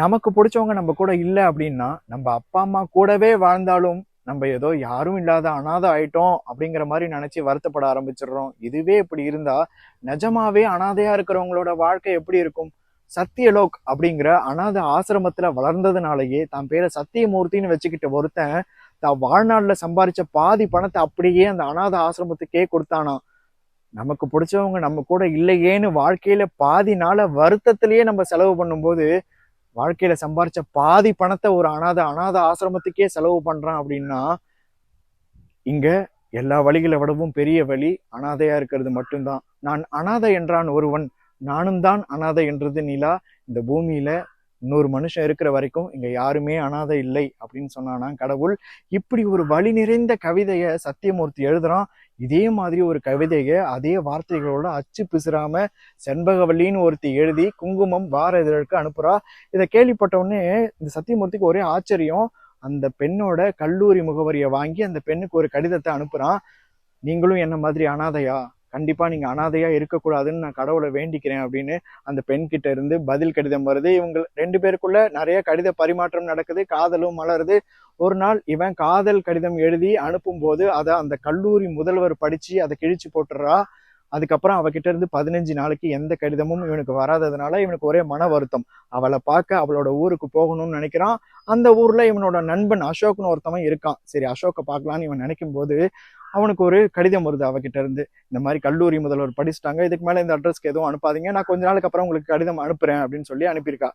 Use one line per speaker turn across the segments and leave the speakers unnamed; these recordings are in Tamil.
நமக்கு பிடிச்சவங்க நம்ம கூட இல்லை அப்படின்னா நம்ம அப்பா அம்மா கூடவே வாழ்ந்தாலும் நம்ம ஏதோ யாரும் இல்லாத அனாதை ஆயிட்டோம் அப்படிங்கிற மாதிரி நினைச்சு வருத்தப்பட ஆரம்பிச்சிடுறோம். இதுவே இப்படி இருந்தா நிஜமாவே அனாதையா இருக்கிறவங்களோட வாழ்க்கை எப்படி இருக்கும்? சத்தியலோக் அப்படிங்கிற அனாதை ஆசிரமத்துல வளர்ந்ததுனாலயே தான் பேரை சத்தியமூர்த்தின்னு வச்சுக்கிட்ட ஒருத்தன் தான் வாழ்நாள்ல சம்பாரிச்ச பாதி பணத்தை அப்படியே அந்த அனாத ஆசிரமத்துக்கே கொடுத்தானா? நமக்கு பிடிச்சவங்க நம்ம கூட இல்லையேன்னு வாழ்க்கையில பாதி நாள வருத்தத்திலேயே நம்ம செலவு பண்ணும்போது வாழ்க்கையில சம்பாரிச்ச பாதி பணத்தை ஒரு அனாத அனாத ஆசிரமத்துக்கே செலவு பண்றான் அப்படின்னா இங்க எல்லா வழிகளை விடவும் பெரிய வழி அனாதையா இருக்கிறது மட்டும்தான். நான் அனாதை என்றான் ஒருவன். நானும் தான் அனாதை என்றது நிலா. இந்த பூமியில இன்னொரு மனுஷன் இருக்கிற வரைக்கும் இங்க யாருமே அனாதை இல்லை அப்படின்னு சொன்னானா கடவுள். இப்படி ஒரு வழி நிறைந்த கவிதையை சத்தியமூர்த்தி எழுதுறான். இதே மாதிரி ஒரு கவிதையை அதே வார்த்தைகளோட அச்சு பிசுறாம செண்பகவல்லின்னு ஒருத்தி எழுதி குங்குமம் வார இதழுக்கு அனுப்புறா. இதை கேள்விப்பட்டவுடனே இந்த சத்தியமூர்த்திக்கு ஒரே ஆச்சரியம். அந்த பெண்ணோட கல்லூரி முகவரியை வாங்கி அந்த பெண்ணுக்கு ஒரு கடிதத்தை அனுப்புறான். நீங்களும் என்ன மாதிரி அனாதையா? கண்டிப்பா நீங்க அனாதையா இருக்கக்கூடாதுன்னு நான் கடவுளை வேண்டிக்கிறேன் அப்படின்னு அந்த பெண் கிட்ட இருந்து பதில் கடிதம் வருது. இவங்க ரெண்டு பேருக்குள்ள நிறைய கடித பரிமாற்றம் நடக்குது. காதலும் மலருது. ஒரு நாள் இவன் காதல் கடிதம் எழுதி அனுப்பும் போது அதை அந்த கல்லூரி முதல்வர் படிச்சு அதை கிழிச்சு போட்டுறா அதுக்கப்புறம் அவகிட்ட இருந்து பதினஞ்சு நாளைக்கு எந்த கடிதமும் இவனுக்கு வராததுனால இவனுக்கு ஒரே மன வருத்தம். அவளை பார்க்க அவளோட ஊருக்கு போகணும்னு நினைக்கிறான். அந்த ஊர்ல இவனோட நண்பன் அசோக்னு ஒருத்தவன் இருக்கான். சரி அசோக்கை பார்க்கலான்னு இவன் நினைக்கும் போது அவனுக்கு ஒரு கடிதம் வருது அவகிட்ட இருந்து. இந்த மாதிரி கல்லூரி முதல்வர் படிச்சுட்டாங்க. இதுக்கு மேல இந்த அட்ரஸ்க்கு எதுவும் அனுப்பாதீங்க. நான் கொஞ்ச நாளுக்கு அப்புறம் உங்களுக்கு கடிதம் அனுப்புறேன் அப்படின்னு சொல்லி அனுப்பியிருக்கா.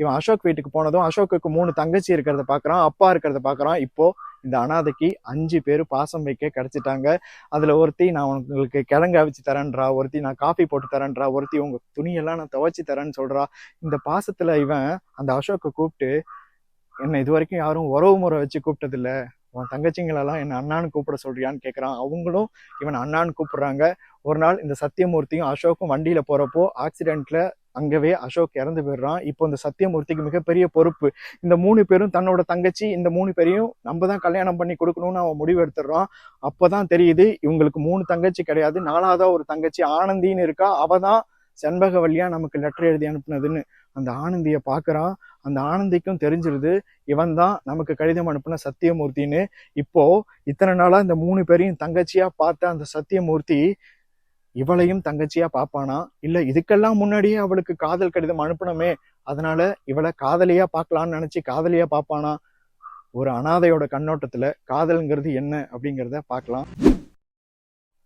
இவன் அசோக் வீட்டுக்கு போனதும் அசோக்குக்கு மூணு தங்கச்சி இருக்கிறத பார்க்குறான் அப்பா இருக்கிறத பார்க்குறான் இப்போ இந்த அனாதைக்கு அஞ்சு பேர் பாசம் வைக்க கிடைச்சிட்டாங்க. அதில் ஒருத்தி நான் உங்களுக்கு கிழங்கு அவிச்சு தரேன்றா ஒருத்தி நான் காஃபி போட்டு தரேன்றா ஒருத்தி உங்க துணியெல்லாம் நான் துவைச்சி தரேன்னு சொல்றா. இந்த பாசத்தில் இவன் அந்த அசோக்கை கூப்பிட்டு என்னை இது வரைக்கும் யாரும் உறவு முறை வச்சு கூப்பிட்டதில்ல. உன் தங்கச்சிங்களெல்லாம் என்னை அண்ணான்னு கூப்பிட சொல்றியான்னு கேட்குறான் அவங்களும் இவன் அண்ணான்னு கூப்பிடுறாங்க. ஒரு நாள் இந்த சத்தியமூர்த்தியும் அசோக்கும் வண்டியில் போகிறப்போ ஆக்சிடெண்ட்டில் அங்கவே அசோக் இறந்து போயிடுறான். இப்போ இந்த சத்தியமூர்த்திக்கு மிகப்பெரிய பொறுப்பு. இந்த மூணு பேரும் தன்னோட தங்கச்சி இந்த மூணு பேரையும் நம்ம தான் கல்யாணம் பண்ணி கொடுக்கணும்னு அவன் முடிவு எடுத்துடுறான். அப்பதான் தெரியுது இவங்களுக்கு மூணு தங்கச்சி கிடையாது நாலாவதா ஒரு தங்கச்சி ஆனந்தின்னு இருக்கா? அவ தான் செண்பகவல்லியா நமக்கு லெட்டர் எழுதி அனுப்புனதுன்னு. அந்த ஆனந்தியை பார்க்குறான். அந்த ஆனந்திக்கும் தெரிஞ்சிருது இவன் தான் நமக்கு கடிதம் அனுப்புன சத்தியமூர்த்தின்னு. இப்போ இத்தனை நாளாக இந்த மூணு பேரையும் தங்கச்சியாக பார்த்த அந்த சத்தியமூர்த்தி இவளையும் தங்கச்சியா பாப்பானா? இல்ல இதுக்கெல்லாம் முன்னாடியே அவளுக்கு காதல் கடிதம் அனுப்பணுமே அதனால இவளை காதலியா பார்க்கலாம்னு நினைச்சு காதலியா பாப்பானா? ஒரு அனாதையோட கண்ணோட்டத்துல காதல்ங்கிறது என்ன அப்படிங்கிறத பார்க்கலாம்.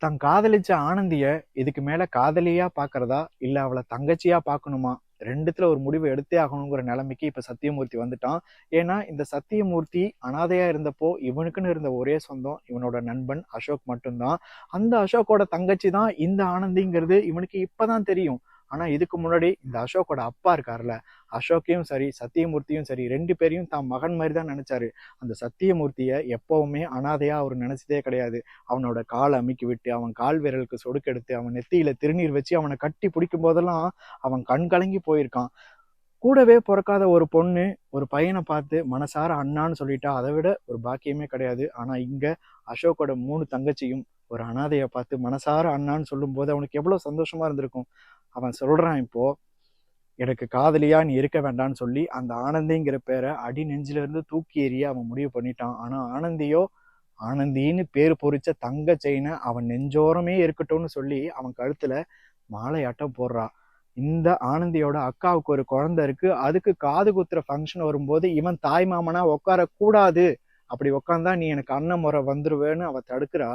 தான் காதலிச்ச ஆனந்திய இதுக்கு மேல காதலியா பாக்குறதா இல்ல அவளை தங்கச்சியா பார்க்கணுமா? ரெண்டுத்துல ஒரு முடிவு எடுத்தே ஆகணுங்கிற நிலைமைக்கு இப்ப சத்தியமூர்த்தி வந்துட்டான். ஏன்னா இந்த சத்தியமூர்த்தி அனாதையா இருந்தப்போ இவனுக்குன்னு இருந்த ஒரே சொந்தம் இவனோட நண்பன் அசோக் மட்டும்தான். அந்த அசோக்கோட தங்கச்சி தான் இந்த ஆனந்திங்கிறது இவனுக்கு இப்பதான் தெரியும். ஆனால் இதுக்கு முன்னாடி இந்த அசோக்கோட அப்பா இருக்கார்ல அசோக்கையும் சரி சத்தியமூர்த்தியும் சரி ரெண்டு பேரையும் தான் மகன் மாதிரி தான் நினச்சாரு. அந்த சத்தியமூர்த்தியை எப்போவுமே அனாதையாக அவர் நினச்சதே கிடையாது. அவனோட காலை அமுக்கி விட்டு அவன் கால் விரலுக்கு சொடுக்கெடுத்து அவன் நெத்தியில் திருநீர் வச்சு அவனை கட்டி பிடிக்கும் போதெல்லாம் அவன் கண் கலங்கி போயிருக்கான். கூடவே பிறக்காத ஒரு பொண்ணு ஒரு பையனை பார்த்து மனசார அண்ணான்னு சொல்லிட்டா அதை விட ஒரு பாக்கியமே கிடையாது. ஆனால் இங்கே அசோக்கோட மூணு தங்கச்சியும் ஒரு அனாதையை பார்த்து மனசார அண்ணான்னு சொல்லும்போது அவனுக்கு எவ்வளோ சந்தோஷமாக இருந்திருக்கும். அவன் சொல்கிறான் இப்போது எனக்கு காதலியா நீ இருக்க வேண்டாம்னு சொல்லி அந்த ஆனந்திங்கிற பேரை அடி நெஞ்சிலிருந்து தூக்கி எறிய அவன் முடிவு பண்ணிட்டான். ஆனால் ஆனந்தியோ ஆனந்தின்னு பேர் பொறிச்ச தங்க செயினை அவன் நெஞ்சோரமே இருக்கட்டும்னு சொல்லி அவன் கழுத்தில் மாலையாட்டம் போடுறா. இந்த ஆனந்தியோட அக்காவுக்கு ஒரு குழந்தை இருக்கு. அதுக்கு காது குத்துற ஃபங்க்ஷன் வரும்போது இவன் தாய் மாமனா உட்கார கூடாது அப்படி உட்காந்தா நீ எனக்கு அண்ணன் முறை வந்துருவேன்னு அவ தடுக்கிறா.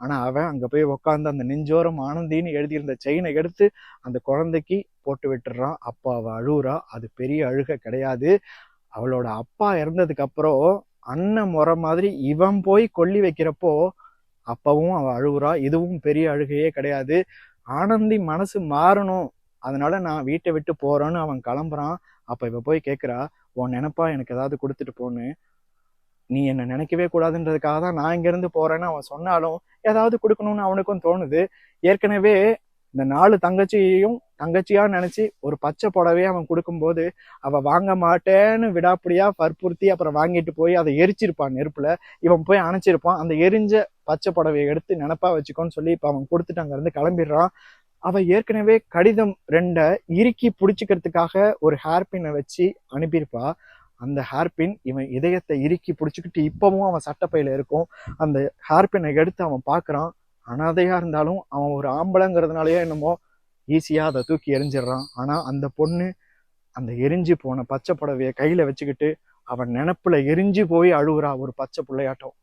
ஆனால் அவன் அங்கே போய் உட்காந்து அந்த நெஞ்சோரம் ஆனந்தின்னு எழுதியிருந்த செயினை எடுத்து அந்த குழந்தைக்கு போட்டு விட்டுறான். அப்போ அவள் அழுகுறா. அது பெரிய அழுக கிடையாது. அவளோட அப்பா இறந்ததுக்கப்புறம் அண்ணன் முறை மாதிரி இவன் போய் கொல்லி வைக்கிறப்போ அப்பவும் அவள் அழுகுறா. இதுவும் பெரிய அழுகையே கிடையாது. ஆனந்தி மனசு மாறணும். அதனால நான் வீட்டை விட்டு போறேன்னு அவன் கிளம்புறான். அப்போ இவ போய் கேட்குறா உன் நினப்பா எனக்கு ஏதாவது கொடுத்துட்டு போன்னு. நீ என்னை நினைக்கவே கூடாதுன்றதுக்காக தான் நான் இங்கேருந்து போறேன்னு அவன் சொன்னாலும் ஏதாவது கொடுக்கணும்னு அவனுக்கும் தோணுது. ஏற்கனவே இந்த நாலு தங்கச்சியையும் தங்கச்சியா நினைச்சு ஒரு பச்சை புடவையை அவன் கொடுக்கும்போது அவ வாங்க மாட்டேன்னு விடாப்படியா வற்புறுத்தி அப்புறம் வாங்கிட்டு போய் அதை எரிச்சிருப்பான் நெருப்புல. இவன் போய் அணைச்சிருப்பான். அந்த எரிஞ்ச பச்சை புடவையை எடுத்து நினப்பா வச்சுக்கோன்னு சொல்லி இப்ப அவன் கொடுத்துட்டு அங்க இருந்து கிளம்பிடுறான். அவ ஏற்கனவே கடிதம் ரெண்ட இறுக்கி பிடிச்சிக்கிறதுக்காக ஒரு ஹேர்பினை வச்சு அனுப்பியிருப்பா. அந்த ஹேர்பின் இவன் இதயத்தை இறுக்கி பிடிச்சிக்கிட்டு இப்பவும் அவன் சட்டப்பையில் இருக்கும். அந்த ஹேர்பினை எடுத்து அவன் பார்க்குறான். அனாதையாக இருந்தாலும் அவன் ஒரு ஆம்பளைங்கிறதுனாலயோ என்னமோ ஈஸியாக அதை தூக்கி எரிஞ்சிடுறான். ஆனால் அந்த பொண்ணு அந்த எரிஞ்சு போன பச்சை புடவையை கையில் வச்சுக்கிட்டு அவன் நினப்பில் எரிஞ்சு போய் அழுகுறா ஒரு பச்சை பிள்ளையாட்டம்.